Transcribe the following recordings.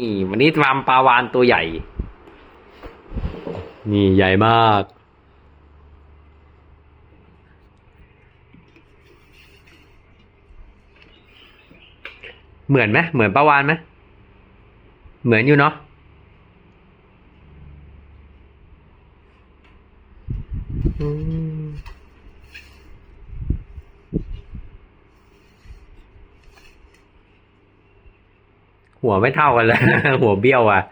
นี่วันนี้ทำปลาวานตัวใหญ่ นี่ใหญ่มาก เหมือนไหมเหมือนปลาวานไหมเหมือนอยู่เนาะอืม หัวไม่เท่ากันเลยหัวเบี้ยวอะ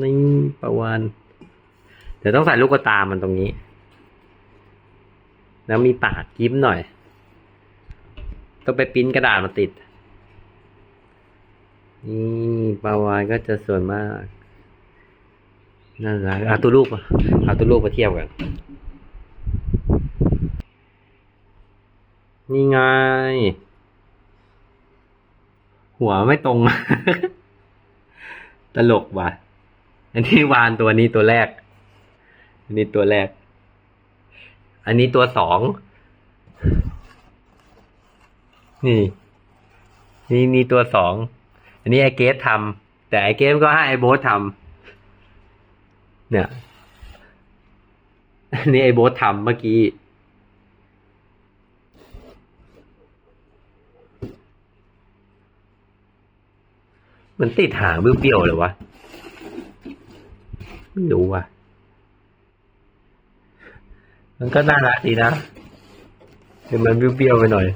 นี่ปลาวานเดี๋ยวต้องใส่ลูกตามันตรงนี้ แล้วมีปากยิ้มหน่อย ต้องไปปิ้นกระดาษมาติด นี่ปลาวานก็จะส่วนมากน่ารักเอาตัวลูกมาเอาตัวลูกมาเทียบกัน นี่ไง หัวไม่ตรง ตลกว่ะ อันนี้วานตัวนี้ตัวแรก อันนี้ตัวแรก อันนี้ตัวสอง นี่ นี่นี่ตัวสอง อันนี้ไอเกสทำแต่ไอเกสก็ให้ไอโบ๊ททำเนี่ยอันนี้ไอโบ๊ททำเมื่อกี้ มันติดหางเบี้ยวๆเลยวะ ไม่รู้ว่ะ มันก็น่ารักดีนะแต่มันเบี้ยวๆไปหน่อย